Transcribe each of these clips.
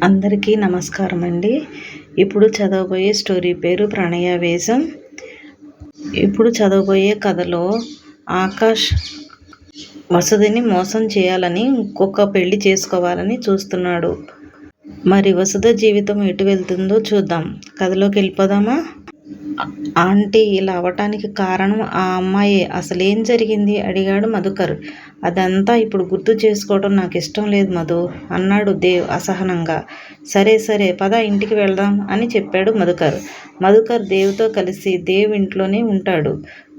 అందరికీ నమస్కారం అండి. ఇప్పుడు చదవబోయే స్టోరీ పేరు ప్రణయావేశం ఇప్పుడు చదవబోయే కథలో ఆకాష్ వసుధిని మోసం చేయాలని ఇంకొక పెళ్ళి చేసుకోవాలని చూస్తున్నాడు. మరి వసుధ జీవితం ఎటు వెళ్తుందో చూద్దాం. కథలోకి వెళ్ళిపోదామా? ఆంటీ ఇలా అవటానికి కారణం ఆ అమ్మాయే. అసలేం జరిగింది? అడిగాడు మధుకర్. అదంతా ఇప్పుడు గుర్తు చేసుకోవడం నాకు ఇష్టం లేదు మధు అన్నాడు దేవ్ అసహనంగా. సరే సరే పద ఇంటికి వెళ్దాం అని చెప్పాడు మధుకర్. మధుకర్ దేవ్తో కలిసి దేవ్ ఇంట్లోనే ఉంటాడు.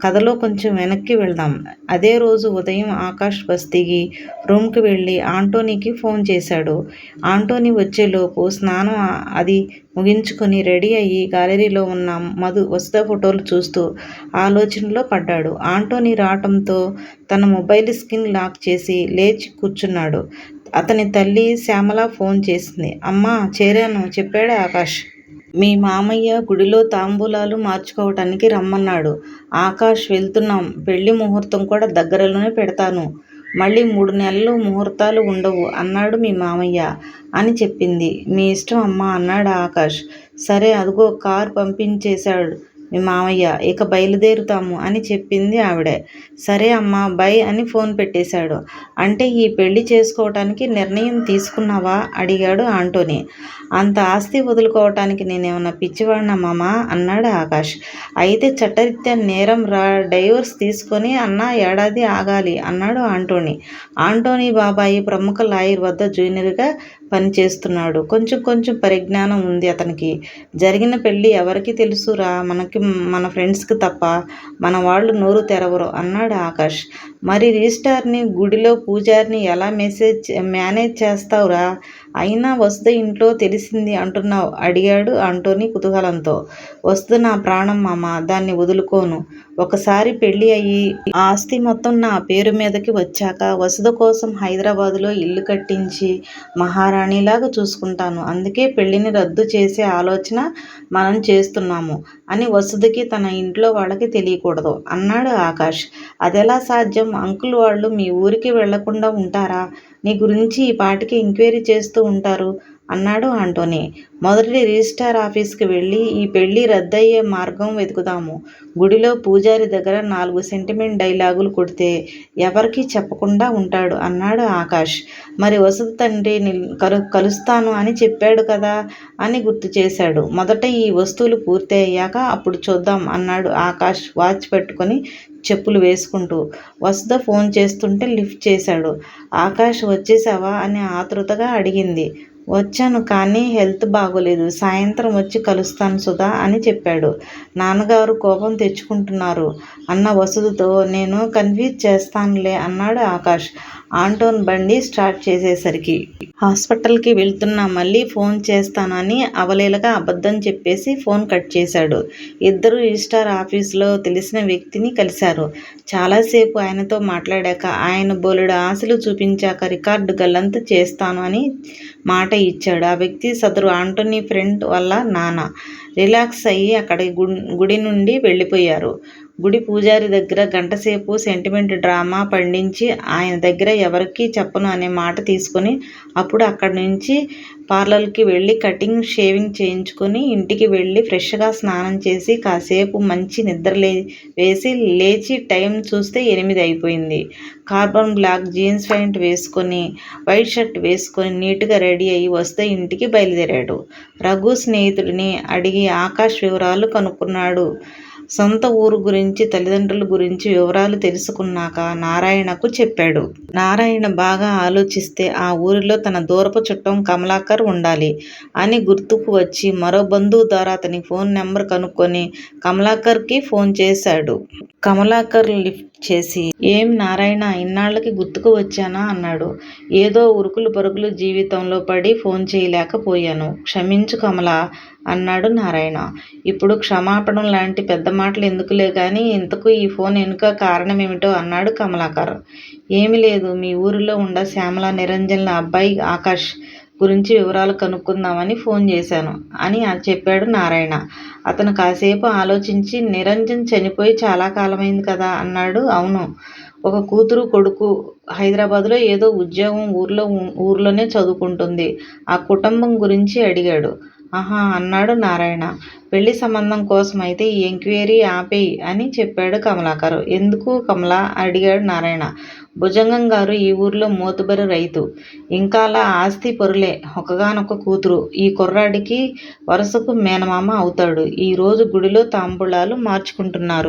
కథలో కొంచెం వెనక్కి వెళ్దాం. అదే రోజు ఉదయం ఆకాష్ బస్ దిగి రూమ్కి వెళ్ళి ఆంటోనీకి ఫోన్ చేశాడు. ఆంటోనీ వచ్చేలోపు స్నానం అది ముగించుకొని రెడీ అయ్యి గ్యాలరీలో ఉన్న మధు వసుధ ఫోటోలు చూస్తూ ఆలోచనలో పడ్డాడు. ఆంటోనీ రావటంతో తన మొబైల్ స్క్రీన్ లాక్ చేసి లేచి కూర్చున్నాడు. అతని తల్లి శ్యామల ఫోన్ చేసింది. అమ్మా చేరాను. చెప్పాడు ఆకాష్? మీ మామయ్య గుడిలో తాంబూలాలు మార్చుకోవటానికి రమ్మన్నాడు. ఆకాష్ వెళ్తున్నాం. పెళ్ళి ముహూర్తం కూడా దగ్గరలోనే పెడతాను. మళ్ళీ మూడు నెలలు ముహూర్తాలు ఉండవు అన్నాడు మీ మామయ్య అని చెప్పింది. మీ ఇష్టం అమ్మా అన్నాడు ఆకాష్. సరే అదిగో కార్ పంపించేశాడు. మీ మామయ్య ఇక బయలుదేరుతాము అని చెప్పింది ఆవిడ. సరే అమ్మా బై అని ఫోన్ పెట్టేశాడు. అంటే ఈ పెళ్ళి చేసుకోవటానికి నిర్ణయం తీసుకున్నావా? అడిగాడు ఆంటోనీ. అంత ఆస్తి వదులుకోవటానికి నేనేమన్నా పిచ్చివాడినా మామా? అన్నాడు ఆకాష్. అయితే చట్టరీత్యా నేరం రా డైవర్స్ తీసుకొని అన్న ఏడాది ఆగాలి అన్నాడు ఆంటోనీ. ఆంటోనీ బాబాయి ప్రముఖ లాయర్ వద్ద జూనియర్గా పనిచేస్తున్నాడు కొంచెం కొంచెం పరిజ్ఞానం ఉంది అతనికి. జరిగిన పెళ్ళి ఎవరికి తెలుసురా? మనకి మన ఫ్రెండ్స్కి తప్ప మన వాళ్ళు నోరు తెరవరు అన్నాడు ఆకాష్. మరి రిజిస్టార్ని గుడిలో పూజారిని ఎలా మెసేజ్ మేనేజ్ చేస్తావురా? అయినా వస్తే ఇంట్లో తెలిసింది అంటున్నావు? అడిగాడు అంటోని కుతూహలంతో. వస్తు నా ప్రాణం మామ దాన్ని వదులుకోను. ఒకసారి పెళ్ళి అయ్యి ఆస్తి మొత్తం నా పేరు మీదకి వచ్చాక వసుధ కోసం హైదరాబాదులో ఇల్లు కట్టించి మహారాణిలాగా చూసుకుంటాను. అందుకే పెళ్ళిని రద్దు చేసే ఆలోచన మనం చేస్తున్నాము అని వసుధకి తన ఇంట్లో వాళ్ళకి తెలియకూడదు అన్నాడు ఆకాష్. అదెలా సాధ్యం? అంకుల్ వాళ్ళు మీ ఊరికి వెళ్ళకుండా ఉంటారా? నీ గురించి ఈ పాటికి ఎంక్వైరీ చేస్తూ ఉంటారు. అన్నాడు ఆంటోనీ. మొదటి రిజిస్టార్ ఆఫీస్కి వెళ్ళి ఈ పెళ్ళి రద్దయ్యే మార్గం వెతుకుదాము. గుడిలో పూజారి దగ్గర నాలుగు సెంటిమెంట్ డైలాగులు కొడితే ఎవరికి చెప్పకుండా ఉంటాడు అన్నాడు ఆకాష్. మరి వసతి తండ్రి కలు కలుస్తాను అని చెప్పాడు కదా అని గుర్తు చేశాడు. మొదట ఈ వస్తువులు పూర్తి అయ్యాక అప్పుడు చూద్దాం అన్నాడు ఆకాష్ వాచ్ పెట్టుకొని చెప్పులు వేసుకుంటూ. వసుధ ఫోన్ చేస్తుంటే లిఫ్ట్ చేశాడు. ఆకాష్ వచ్చేసావా అని ఆతృతగా అడిగింది. వచ్చాను కానీ హెల్త్ బాగోలేదు. సాయంత్రం వచ్చి కలుస్తాను సుధా అని చెప్పాడు. నాన్నగారు కోపం తెచ్చుకుంటున్నారు. అన్న వసతితో నేను కన్ఫ్యూజ్ చేస్తానులే అన్నాడు ఆకాష్. ఆంటోన్ బండి స్టార్ట్ చేసేసరికి. హాస్పిటల్కి వెళ్తున్నా మళ్ళీ ఫోన్ చేస్తానని అవలేలగా అబద్ధం చెప్పేసి ఫోన్ కట్ చేశాడు. ఇద్దరు రిజిస్టార్ ఆఫీస్లో తెలిసిన వ్యక్తిని కలిశారు. చాలాసేపు ఆయనతో మాట్లాడాక ఆయన బోలెడు ఆశలు చూపించాక రికార్డు గల్లంతు చేస్తాను అని మాట ఇచ్చాడు. ఆ వ్యక్తి సదరు ఆంటోనీ ఫ్రెండ్ వల్ల నాన్న. రిలాక్స్ అయ్యి అక్కడి గుడి నుండి వెళ్ళిపోయారు. గుడి పూజారి దగ్గర గంటసేపు సెంటిమెంట్ డ్రామా పండించి ఆయన దగ్గర ఎవరికి చెప్పను అనే మాట తీసుకొని అప్పుడు అక్కడి నుంచి పార్లర్కి వెళ్ళి కటింగ్ షేవింగ్ చేయించుకొని ఇంటికి వెళ్ళి ఫ్రెష్గా స్నానం చేసి కాసేపు మంచి నిద్ర లే వేసి లేచి టైం చూస్తే ఎనిమిది అయిపోయింది. కార్బన్ బ్లాక్ జీన్స్ ప్యాంట్ వేసుకొని వైట్ షర్ట్ వేసుకొని నీట్గా రెడీ అయ్యి వస్తే ఇంటికి బయలుదేరాడు. రఘు స్నేహితుడిని అడిగి ఆకాష్ వివరాలు కనుక్కున్నాడు. సొంత ఊరు గురించి తల్లిదండ్రుల గురించి వివరాలు తెలుసుకున్నాక నారాయణకు చెప్పాడు. నారాయణ బాగా ఆలోచిస్తే ఆ ఊరిలో తన దూరపు చుట్టం కమలాకర్ ఉండాలి అని గుర్తుకు వచ్చి మరో బంధువు ద్వారా అతని ఫోన్ నెంబర్ కనుక్కొని కమలాకర్కి ఫోన్ చేశాడు. కమలాకర్ లిఫ్ట్ చేసి ఏం నారాయణ ఇన్నాళ్ళకి గుర్తుకు వచ్చానా? అన్నాడు. ఏదో ఉరుకులు పరుగులు జీవితంలో పడి ఫోన్ చేయలేకపోయాను. క్షమించు కమల అన్నాడు నారాయణ. ఇప్పుడు క్షమాపణం లాంటి పెద్ద మాటలు ఎందుకులే కానీ ఇంతకు ఈ ఫోన్ వెనుక కారణం ఏమిటో అన్నాడు కమలాకర్. ఏమి లేదు మీ ఊరిలో ఉండ శ్యామల నిరంజన్ల అబ్బాయి ఆకాష్ గురించి వివరాలు కనుక్కుందామని ఫోన్ చేశాను అని చెప్పాడు నారాయణ అతను కాసేపు ఆలోచించి నిరంజన్ చనిపోయి చాలా కాలమైంది కదా అన్నాడు అవును ఒక కూతురు కొడుకు హైదరాబాద్లో ఏదో ఉద్యోగం ఊర్లో ఊర్లోనే చదువుకుంటుంది. ఆ కుటుంబం గురించి అడిగాడు. ఆహా అన్నాడు నారాయణ. పెళ్ళి సంబంధం కోసం అయితే ఈ ఎంక్వైరీ ఆపేయ్ అని చెప్పాడు కమలాకరు ఎందుకు కమలా? అడిగాడు నారాయణ. భుజంగం గారు ఈ ఊర్లో మోతుబరి రైతు. ఇంకాలా ఆస్తి పొరులే ఒక్కగానొక్క కూతురు. ఈ కుర్రాడికి వరుసకు మేనమామ అవుతాడు. ఈ రోజు గుడిలో తాంబూలాలు మార్చుకుంటున్నారు.